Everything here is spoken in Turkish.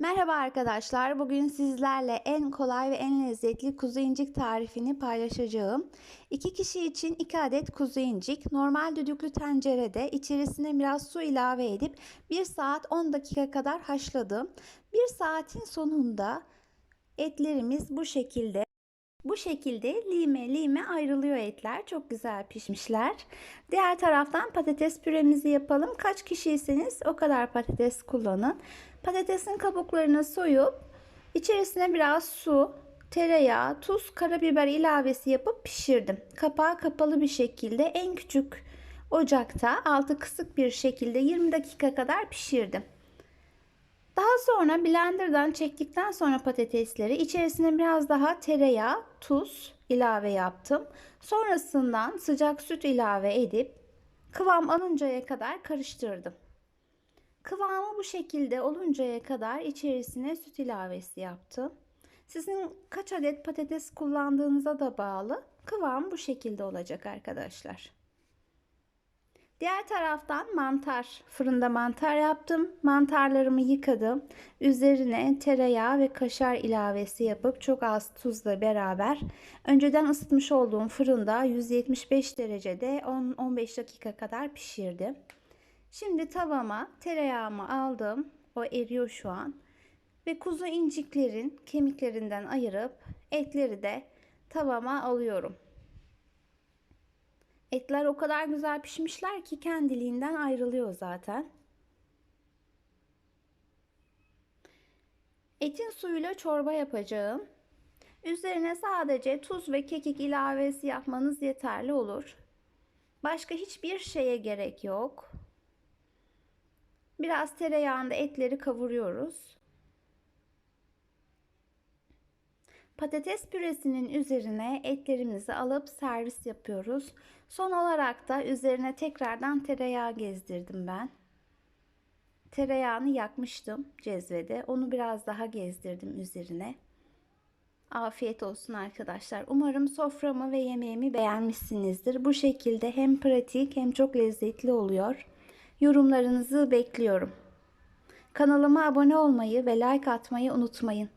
Merhaba arkadaşlar. Bugün sizlerle en kolay ve en lezzetli kuzu incik tarifini paylaşacağım. 2 kişi için 2 adet kuzu incik normal düdüklü tencerede içerisine biraz su ilave edip 1 saat 10 dakika kadar haşladım. 1 saatin sonunda etlerimiz bu şekilde bu şekilde lime lime ayrılıyor etler. Çok güzel pişmişler. Diğer taraftan patates püremizi yapalım. Kaç kişiyseniz o kadar patates kullanın. Patatesin kabuklarını soyup içerisine biraz su, tereyağı, tuz, karabiber ilavesi yapıp pişirdim. Kapağı kapalı bir şekilde en küçük ocakta altı kısık bir şekilde 20 dakika kadar pişirdim. Sonra blenderdan çektikten sonra patatesleri içerisine biraz daha tereyağı, tuz ilave yaptım. Sonrasından sıcak süt ilave edip kıvam alıncaya kadar karıştırdım. Kıvamı bu şekilde oluncaya kadar içerisine süt ilavesi yaptım. Sizin kaç adet patates kullandığınıza da bağlı. Kıvam bu şekilde olacak arkadaşlar. Diğer taraftan mantar, fırında mantar yaptım. Mantarlarımı yıkadım. Üzerine tereyağı ve kaşar ilavesi yapıp çok az tuzla beraber önceden ısıtmış olduğum fırında 175 derecede 10-15 dakika kadar pişirdim. Şimdi tavama tereyağımı aldım. O eriyor şu an. Ve kuzu inciklerin kemiklerinden ayırıp etleri de tavama alıyorum. Etler o kadar güzel pişmişler ki kendiliğinden ayrılıyor zaten. Etin suyuyla çorba yapacağım. Üzerine sadece tuz ve kekik ilavesi yapmanız yeterli olur. Başka hiçbir şeye gerek yok. Biraz tereyağında etleri kavuruyoruz. Patates püresinin üzerine etlerimizi alıp servis yapıyoruz. Son olarak da üzerine tekrardan tereyağı gezdirdim ben. Tereyağını yakmıştım cezvede. Onu biraz daha gezdirdim üzerine. Afiyet olsun arkadaşlar. Umarım soframı ve yemeğimi beğenmişsinizdir. Bu şekilde hem pratik hem çok lezzetli oluyor. Yorumlarınızı bekliyorum. Kanalıma abone olmayı ve like atmayı unutmayın.